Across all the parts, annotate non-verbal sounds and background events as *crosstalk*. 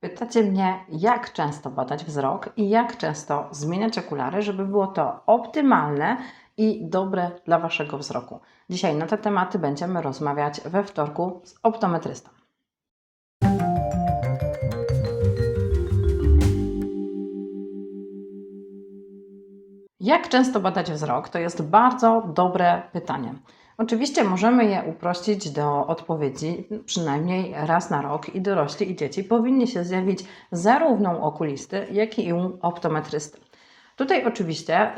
Pytacie mnie, jak często badać wzrok i jak często zmieniać okulary, żeby było to optymalne i dobre dla Waszego wzroku. Dzisiaj na te tematy będziemy rozmawiać we wtorku z optometrystą. Jak często badać wzrok? To jest bardzo dobre pytanie. Oczywiście możemy je uprościć do odpowiedzi przynajmniej raz na rok i dorośli i dzieci powinni się zjawić zarówno u okulisty, jak i u optometrysty. Tutaj oczywiście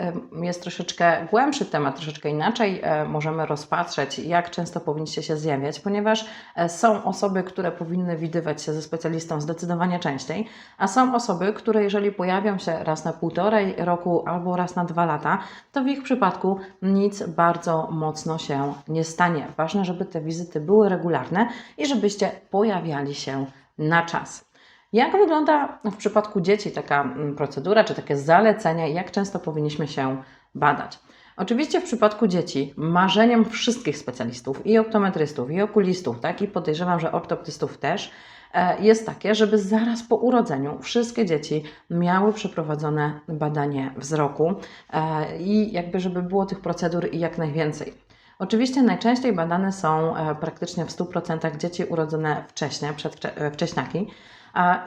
jest troszeczkę głębszy temat, troszeczkę inaczej e, możemy rozpatrzeć, jak często powinniście się zjawiać, ponieważ e, są osoby, które powinny widywać się ze specjalistą zdecydowanie częściej, a są osoby, które jeżeli pojawią się raz na półtorej roku albo raz na dwa lata, to w ich przypadku nic bardzo mocno się nie stanie. Ważne, żeby te wizyty były regularne i żebyście pojawiali się na czas. Jak wygląda w przypadku dzieci taka mm, procedura, czy takie zalecenia, jak często powinniśmy się badać? Oczywiście w przypadku dzieci marzeniem wszystkich specjalistów, i optometrystów, i okulistów, tak, i podejrzewam, że ortoptystów też, e, jest takie, żeby zaraz po urodzeniu wszystkie dzieci miały przeprowadzone badanie wzroku e, i jakby, żeby było tych procedur jak najwięcej. Oczywiście najczęściej badane są e, praktycznie w 100% dzieci urodzone wcześnie, przedwcze- wcześniaki, a-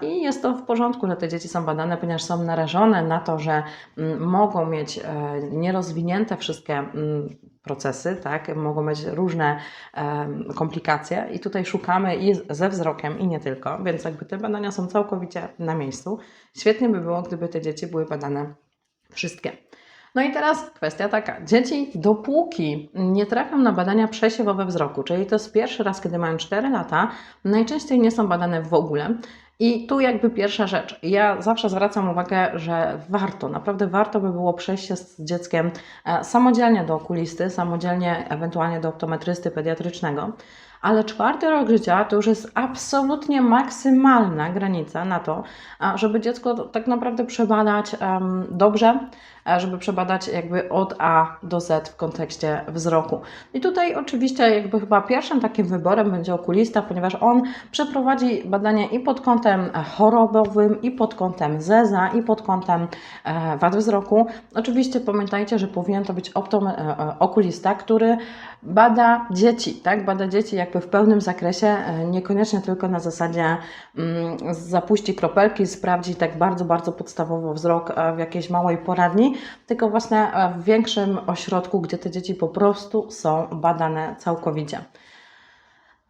I jest to w porządku, że te dzieci są badane, ponieważ są narażone na to, że mm, mogą mieć e, nierozwinięte wszystkie mm, procesy, tak? mogą mieć różne em, komplikacje i tutaj szukamy i ze wzrokiem i nie tylko, więc jakby te badania są całkowicie na miejscu. Świetnie by było, gdyby te dzieci były badane wszystkie. No i teraz kwestia taka. Dzieci, dopóki nie trafią na badania przesiewowe wzroku, czyli to jest pierwszy raz, kiedy mają 4 lata, najczęściej nie są badane w ogóle. I tu jakby pierwsza rzecz. Ja zawsze zwracam uwagę, że warto, naprawdę warto by było przejść się z dzieckiem e, samodzielnie do okulisty, samodzielnie ewentualnie do optometrysty pediatrycznego. Ale czwarty rok życia to już jest absolutnie maksymalna granica na to, żeby dziecko tak naprawdę przebadać dobrze, żeby przebadać jakby od A do Z w kontekście wzroku. I tutaj oczywiście jakby chyba pierwszym takim wyborem będzie okulista, ponieważ on przeprowadzi badanie i pod kątem e, chorobowym, i pod kątem zeza, i pod kątem e, wad wzroku. Oczywiście pamiętajcie, że powinien to być e, e, okulista, który bada dzieci, tak? Bada dzieci jakby w pełnym zakresie, e, niekoniecznie tylko na zasadzie mm, zapuści kropelki, sprawdzi tak bardzo, bardzo podstawowo wzrok e, w jakiejś małej poradni, tylko właśnie e, w większym ośrodku, gdzie te dzieci po prostu są badane całkowicie.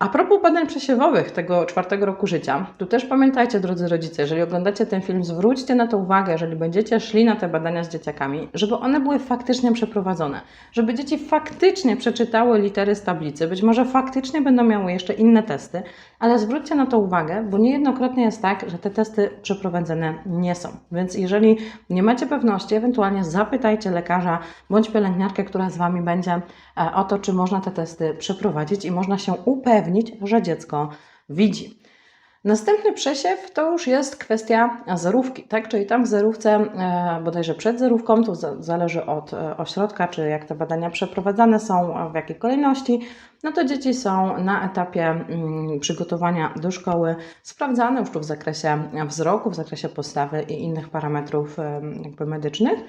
A propos badań przesiewowych tego czwartego roku życia, tu też pamiętajcie, drodzy rodzice, jeżeli oglądacie ten film, zwróćcie na to uwagę, jeżeli będziecie szli na te badania z dzieciakami, żeby one były faktycznie przeprowadzone, żeby dzieci faktycznie przeczytały litery z tablicy, być może faktycznie będą miały jeszcze inne testy, ale zwróćcie na to uwagę, bo niejednokrotnie jest tak, że te testy przeprowadzone nie są. Więc jeżeli nie macie pewności, ewentualnie zapytajcie lekarza bądź pielęgniarkę, która z Wami będzie e, o to, czy można te testy przeprowadzić i można się upewnić, że dziecko widzi. Następny przesiew to już jest kwestia zerówki, tak? Czyli tam w zerówce, e, bodajże przed zerówką, to za- zależy od e, ośrodka, czy jak te badania przeprowadzane są, w jakiej kolejności, no to dzieci są na etapie mm, przygotowania do szkoły sprawdzane już tu w zakresie wzroku, w zakresie postawy i innych parametrów jakby medycznych.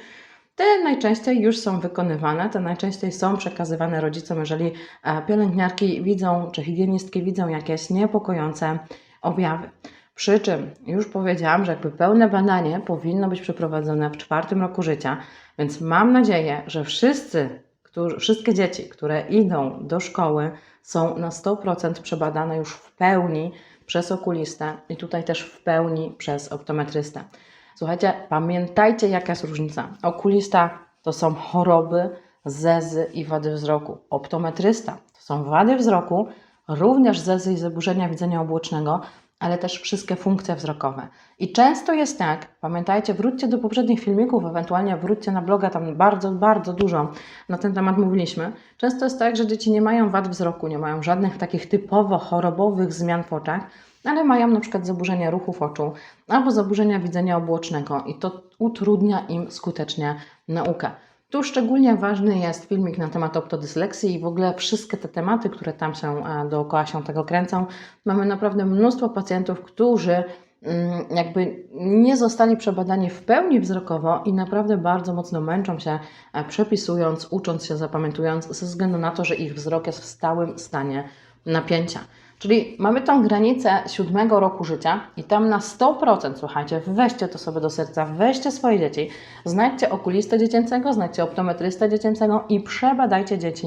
Te najczęściej już są wykonywane, te najczęściej są przekazywane rodzicom, jeżeli e, pielęgniarki widzą, czy higienistki widzą jakieś niepokojące objawy. Przy czym już powiedziałam, że jakby pełne badanie powinno być przeprowadzone w czwartym roku życia, więc mam nadzieję, że wszyscy, którzy, wszystkie dzieci, które idą do szkoły, są na 100% przebadane już w pełni przez okulistę i tutaj też w pełni przez optometrystę. Słuchajcie, pamiętajcie, jaka jest różnica. Okulista to są choroby, zezy i wady wzroku. Optometrysta to są wady wzroku, również zezy i zaburzenia widzenia obłocznego, ale też wszystkie funkcje wzrokowe. I często jest tak, pamiętajcie, wróćcie do poprzednich filmików, ewentualnie wróćcie na bloga, tam bardzo, bardzo dużo na ten temat mówiliśmy. Często jest tak, że dzieci nie mają wad wzroku, nie mają żadnych takich typowo chorobowych zmian w oczach, ale mają na przykład zaburzenia ruchów oczu albo zaburzenia widzenia obłocznego i to utrudnia im skutecznie naukę. Tu szczególnie ważny jest filmik na temat optodysleksji i w ogóle wszystkie te tematy, które tam się e, dookoła się tego kręcą. Mamy naprawdę mnóstwo pacjentów, którzy mm, jakby nie zostali przebadani w pełni wzrokowo i naprawdę bardzo mocno męczą się e, przepisując, ucząc się, zapamiętując, ze względu na to, że ich wzrok jest w stałym stanie napięcia. Czyli mamy tą granicę siódmego roku życia i tam na 100%, słuchajcie, weźcie to sobie do serca, weźcie swoje dzieci, znajdźcie okulistę dziecięcego, znajdźcie optometrystę dziecięcego i przebadajcie dzieci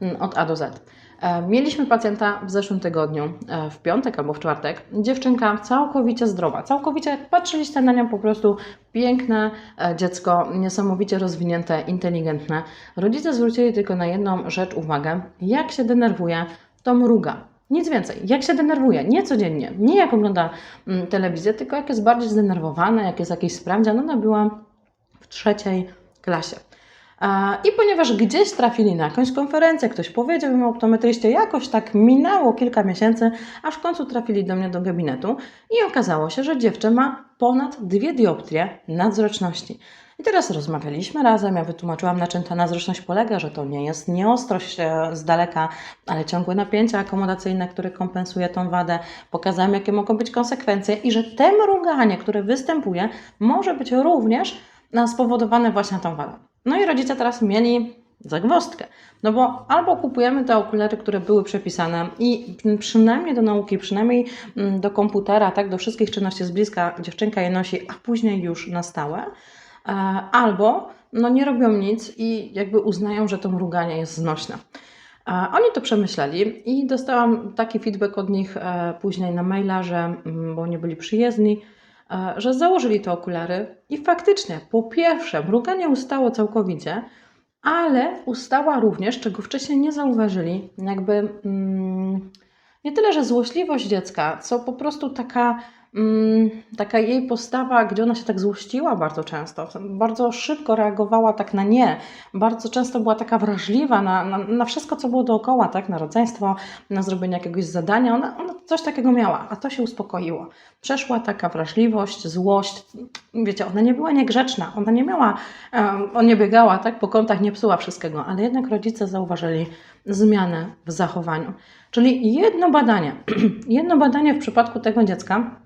mm, od A do Z. E, Mieliśmy pacjenta w zeszłym tygodniu, e, w piątek albo w czwartek. Dziewczynka całkowicie zdrowa, całkowicie patrzyliście na nią po prostu piękne e, dziecko, niesamowicie rozwinięte, inteligentne. Rodzice zwrócili tylko na jedną rzecz uwagę, jak się denerwuje, to mruga. Nic więcej. Jak się denerwuje, nie codziennie, nie jak ogląda mm, telewizję, tylko jak jest bardziej zdenerwowana, jak jest jakiś sprawdzian. Ona była w trzeciej klasie. I ponieważ gdzieś trafili na jakąś konferencję, ktoś powiedział im o optometryście, jakoś tak minęło kilka miesięcy, aż w końcu trafili do mnie do gabinetu i okazało się, że dziewczę ma ponad dwie dioptrie nadzroczności. I teraz rozmawialiśmy razem, ja wytłumaczyłam, na czym ta nadzroczność polega, że to nie jest nieostrość e, z daleka, ale ciągłe napięcie akomodacyjne, które kompensuje tą wadę. Pokazałam, jakie mogą być konsekwencje i że te mruganie, które występuje, może być również e, spowodowane właśnie tą wadą. No i rodzice teraz mieli zagwozdkę. No bo albo kupujemy te okulary, które były przepisane i przynajmniej do nauki, przynajmniej mm, do komputera, tak, do wszystkich czynności z bliska dziewczynka je nosi, a później już na stałe, albo no nie robią nic i jakby uznają, że to mruganie jest znośne. E, Oni to przemyśleli i dostałam taki feedback od nich e, później na maila, że, mm, bo oni byli przyjezdni, e, że założyli te okulary i faktycznie, po pierwsze, mruganie ustało całkowicie, ale ustała również, czego wcześniej nie zauważyli, jakby mm, nie tyle, że złośliwość dziecka, co po prostu taka taka jej postawa, gdzie ona się tak złościła bardzo często, bardzo szybko reagowała tak na nie, bardzo często była taka wrażliwa na, na, na wszystko, co było dookoła, tak, na rodzeństwo, na zrobienie jakiegoś zadania, ona, ona coś takiego miała, a to się uspokoiło. Przeszła taka wrażliwość, złość, wiecie, ona nie była niegrzeczna, ona nie miała, on nie biegała, tak, po kątach, nie psuła wszystkiego, ale jednak rodzice zauważyli zmianę w zachowaniu. Czyli jedno badanie, *clears throat* jedno badanie w przypadku tego dziecka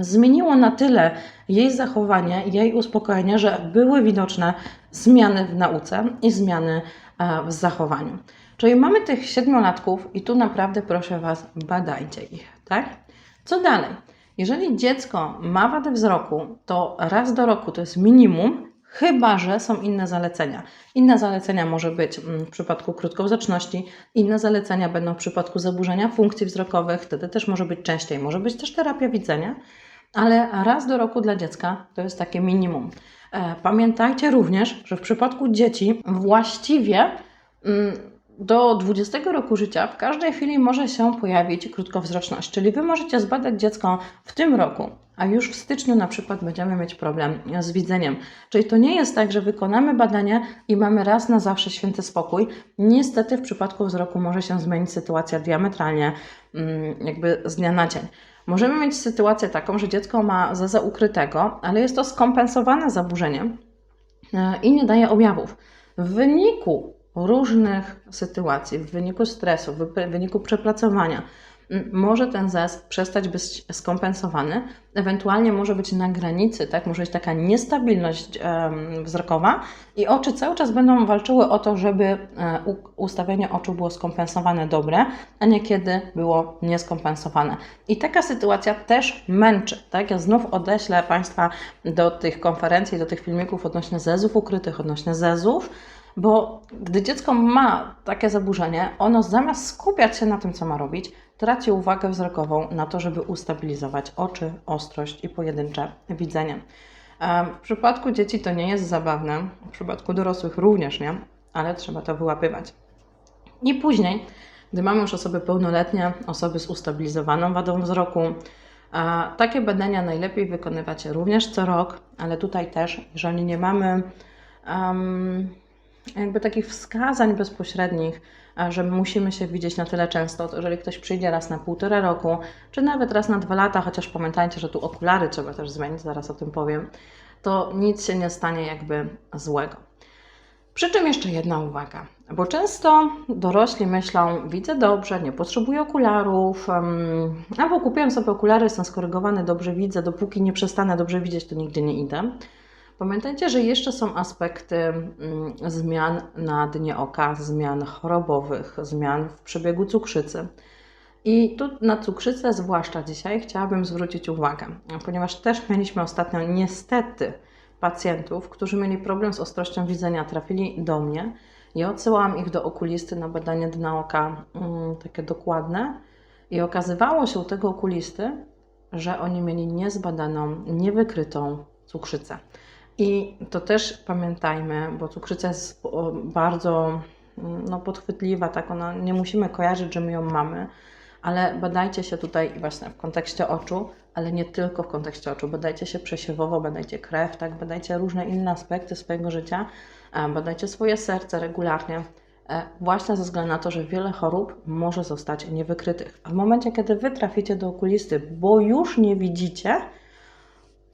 zmieniło na tyle jej zachowanie, jej uspokojenie, że były widoczne zmiany w nauce i zmiany e, w zachowaniu. Czyli mamy tych siedmiolatków i tu naprawdę proszę Was, badajcie ich, tak? Co dalej? Jeżeli dziecko ma wadę wzroku, to raz do roku to jest minimum, chyba że są inne zalecenia. Inne zalecenia może być mm, w przypadku krótkowzroczności, inne zalecenia będą w przypadku zaburzenia funkcji wzrokowych, wtedy też może być częściej, może być też terapia widzenia, ale raz do roku dla dziecka to jest takie minimum. E, Pamiętajcie również, że w przypadku dzieci właściwie mm, do 20 roku życia w każdej chwili może się pojawić krótkowzroczność, czyli Wy możecie zbadać dziecko w tym roku, a już w styczniu na przykład będziemy mieć problem z widzeniem. Czyli to nie jest tak, że wykonamy badanie i mamy raz na zawsze święty spokój. Niestety w przypadku wzroku może się zmienić sytuacja diametralnie, mm, jakby z dnia na dzień. Możemy mieć sytuację taką, że dziecko ma zeza ukrytego, ale jest to skompensowane zaburzeniem e, i nie daje objawów. W wyniku różnych sytuacji, w wyniku stresu, w wyniku przepracowania, może ten zez przestać być skompensowany, ewentualnie może być na granicy, tak? może być taka niestabilność wzrokowa i oczy cały czas będą walczyły o to, żeby e, ustawienie oczu było skompensowane dobre, a niekiedy było nieskompensowane. I taka sytuacja też męczy. Tak? Ja znów odeślę Państwa do tych konferencji, do tych filmików odnośnie zezów ukrytych, odnośnie zezów, bo gdy dziecko ma takie zaburzenie, ono zamiast skupiać się na tym, co ma robić, traci uwagę wzrokową na to, żeby ustabilizować oczy, ostrość i pojedyncze widzenie. W przypadku dzieci to nie jest zabawne, w przypadku dorosłych również nie, ale trzeba to wyłapywać. I później, gdy mamy już osoby pełnoletnie, osoby z ustabilizowaną wadą wzroku, takie badania najlepiej wykonywać również co rok, ale tutaj też, jeżeli nie mamy em, jakby takich wskazań bezpośrednich, że musimy się widzieć na tyle często, to jeżeli ktoś przyjdzie raz na półtora roku, czy nawet raz na dwa lata, chociaż pamiętajcie, że tu okulary trzeba też zmienić, zaraz o tym powiem, to nic się nie stanie jakby złego. Przy czym jeszcze jedna uwaga, bo często dorośli myślą, widzę dobrze, nie potrzebuję okularów, albo kupiłem sobie okulary, jestem skorygowany, dobrze widzę, dopóki nie przestanę dobrze widzieć, to nigdzie nie idę. Pamiętajcie, że jeszcze są aspekty mm, zmian na dnie oka, zmian chorobowych, zmian w przebiegu cukrzycy. I tu na cukrzycę, zwłaszcza dzisiaj, chciałabym zwrócić uwagę, ponieważ też mieliśmy ostatnio niestety pacjentów, którzy mieli problem z ostrością widzenia, trafili do mnie. Ja odsyłałam ich do okulisty na badanie dna oka, mm, takie dokładne. I okazywało się u tego okulisty, że oni mieli niezbadaną, niewykrytą cukrzycę. I to też pamiętajmy, bo cukrzyca jest bardzo mm, no, podchwytliwa, tak ona nie musimy kojarzyć, że my ją mamy, ale badajcie się tutaj właśnie w kontekście oczu, ale nie tylko w kontekście oczu. Badajcie się przesiewowo, badajcie krew, tak, badajcie różne inne aspekty swojego życia, badajcie swoje serce regularnie. e, Właśnie ze względu na to, że wiele chorób może zostać niewykrytych. A w momencie, kiedy wy traficie do okulisty, bo już nie widzicie,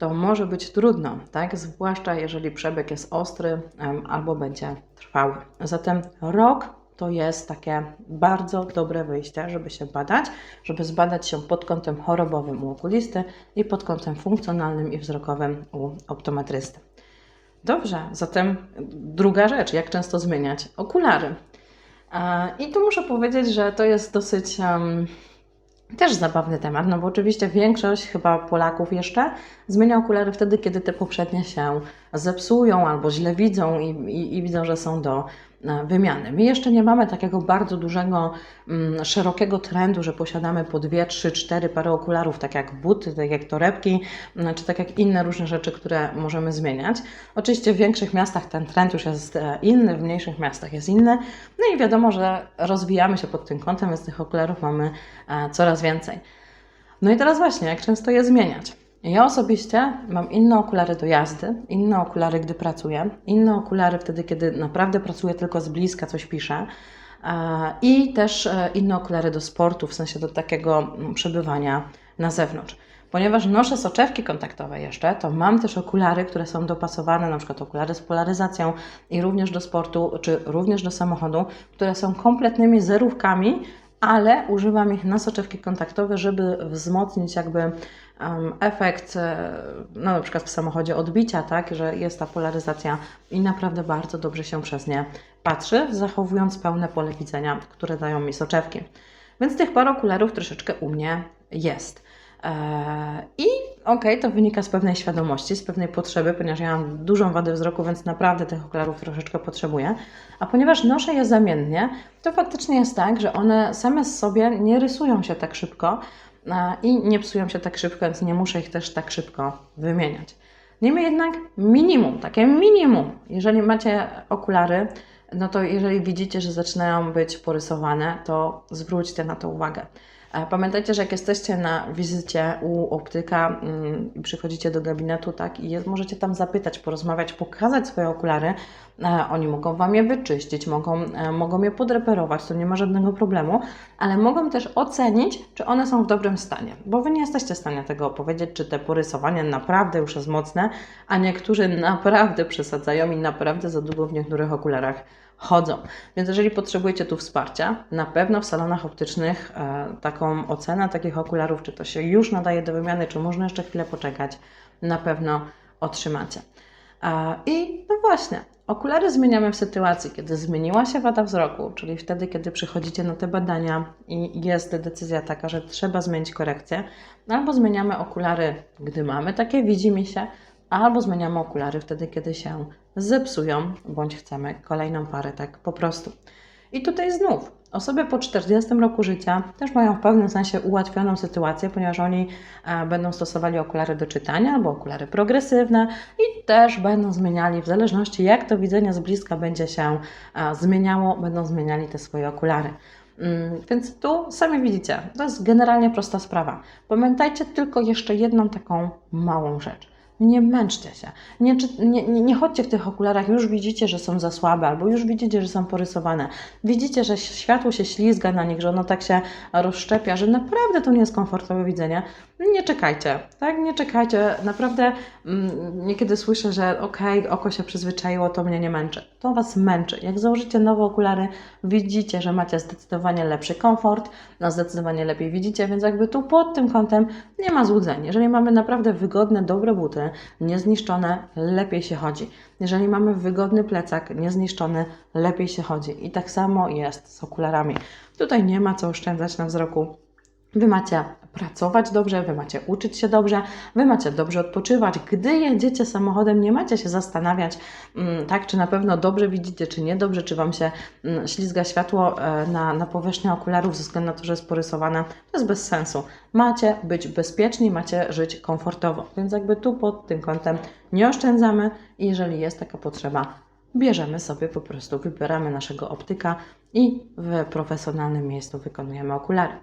to może być trudno, tak? Zwłaszcza jeżeli przebieg jest ostry albo będzie trwały. Zatem rok to jest takie bardzo dobre wyjście, żeby się badać, żeby zbadać się pod kątem chorobowym u okulisty i pod kątem funkcjonalnym i wzrokowym u optometrysty. Dobrze, zatem druga rzecz, jak często zmieniać okulary. E, I tu muszę powiedzieć, że to jest dosyć też zabawny temat, no bo oczywiście większość chyba Polaków jeszcze zmienia okulary wtedy, kiedy te poprzednie się zepsują albo źle widzą i, i, i widzą, że są do wymiany. My jeszcze nie mamy takiego bardzo dużego, mm, szerokiego trendu, że posiadamy po dwie, trzy, cztery pary okularów, tak jak buty, tak jak torebki, mm, czy tak jak inne różne rzeczy, które możemy zmieniać. Oczywiście w większych miastach ten trend już jest e, inny, w mniejszych miastach jest inny. No i wiadomo, że rozwijamy się pod tym kątem, więc tych okularów mamy e, coraz więcej. No i teraz właśnie, jak często je zmieniać? Ja osobiście mam inne okulary do jazdy, inne okulary, gdy pracuję, inne okulary wtedy, kiedy naprawdę pracuję tylko z bliska, coś piszę. I też e, inne okulary do sportu, w sensie do takiego mm, przebywania na zewnątrz. Ponieważ noszę soczewki kontaktowe jeszcze, to mam też okulary, które są dopasowane, na przykład okulary z polaryzacją i również do sportu, czy również do samochodu, które są kompletnymi zerówkami, ale używam ich na soczewki kontaktowe, żeby wzmocnić jakby efekt, e, no na przykład w samochodzie odbicia, tak, że jest ta polaryzacja i naprawdę bardzo dobrze się przez nie patrzy, zachowując pełne pole widzenia, które dają mi soczewki. Więc tych par okularów troszeczkę u mnie jest. Eee, I okej, to wynika z pewnej świadomości, z pewnej potrzeby, ponieważ ja mam dużą wadę wzroku, więc naprawdę tych okularów troszeczkę potrzebuję. A ponieważ noszę je zamiennie, to faktycznie jest tak, że one same z sobie nie rysują się tak szybko e, i nie psują się tak szybko, więc nie muszę ich też tak szybko wymieniać. Niemniej jednak minimum, takie minimum, jeżeli macie okulary, no to jeżeli widzicie, że zaczynają być porysowane, to zwróćcie na to uwagę. Pamiętajcie, że jak jesteście na wizycie u optyka mm, i przychodzicie do gabinetu, tak, i możecie tam zapytać, porozmawiać, pokazać swoje okulary, e, oni mogą Wam je wyczyścić, mogą, e, mogą je podreperować, to nie ma żadnego problemu, ale mogą też ocenić, czy one są w dobrym stanie, bo Wy nie jesteście w stanie tego opowiedzieć, czy te porysowanie naprawdę już jest mocne, a niektórzy naprawdę przesadzają i naprawdę za długo w niektórych okularach chodzą. Więc jeżeli potrzebujecie tu wsparcia, na pewno w salonach optycznych e, taką ocenę takich okularów, czy to się już nadaje do wymiany, czy można jeszcze chwilę poczekać, na pewno otrzymacie. E, I no właśnie, okulary zmieniamy w sytuacji, kiedy zmieniła się wada wzroku, czyli wtedy, kiedy przychodzicie na te badania i jest decyzja taka, że trzeba zmienić korekcję, albo zmieniamy okulary, gdy mamy takie widzimy się, albo zmieniamy okulary wtedy, kiedy się zepsują, bądź chcemy kolejną parę tak po prostu. I tutaj znów osoby po 40 roku życia też mają w pewnym sensie ułatwioną sytuację, ponieważ oni e, będą stosowali okulary do czytania albo okulary progresywne i też będą zmieniali, w zależności jak to widzenie z bliska będzie się e, zmieniało, będą zmieniali te swoje okulary. Mm, Więc tu sami widzicie, to jest generalnie prosta sprawa. Pamiętajcie tylko jeszcze jedną taką małą rzecz. Nie męczcie się. Nie, nie, nie, chodźcie w tych okularach, już widzicie, że są za słabe, albo już widzicie, że są porysowane. Widzicie, że światło się ślizga na nich, że ono tak się rozszczepia, że naprawdę to nie jest komfortowe widzenie. Nie czekajcie, tak? Nie czekajcie. Naprawdę mm, niekiedy słyszę, że okej, oko się przyzwyczaiło, to mnie nie męczy. To Was męczy. Jak założycie nowe okulary, widzicie, że macie zdecydowanie lepszy komfort, no zdecydowanie lepiej widzicie, więc jakby tu pod tym kątem nie ma złudzeń. Jeżeli mamy naprawdę wygodne, dobre buty, niezniszczone, lepiej się chodzi. Jeżeli mamy wygodny plecak, niezniszczony, lepiej się chodzi. I tak samo jest z okularami. Tutaj nie ma co oszczędzać na wzroku. Wy macie pracować dobrze, wy macie uczyć się dobrze, wy macie dobrze odpoczywać. Gdy jedziecie samochodem, nie macie się zastanawiać, mm, tak, czy na pewno dobrze widzicie, czy niedobrze, czy wam się mm, ślizga światło e, na, na powierzchnię okularów ze względu na to, że jest porysowane. To jest bez sensu. Macie być bezpieczni, macie żyć komfortowo. Więc jakby tu pod tym kątem nie oszczędzamy i jeżeli jest taka potrzeba, bierzemy sobie po prostu, wybieramy naszego optyka i w profesjonalnym miejscu wykonujemy okulary.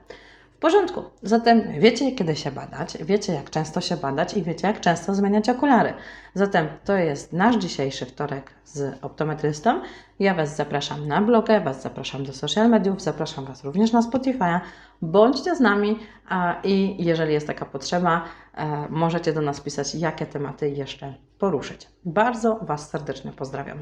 W porządku. Zatem wiecie, kiedy się badać, wiecie, jak często się badać i wiecie, jak często zmieniać okulary. Zatem to jest nasz dzisiejszy wtorek z optometrystą. Ja Was zapraszam na blogę, Was zapraszam do social mediów, zapraszam Was również na Spotify'a. Bądźcie z nami a, i jeżeli jest taka potrzeba, e, możecie do nas pisać, jakie tematy jeszcze poruszyć. Bardzo Was serdecznie pozdrawiam.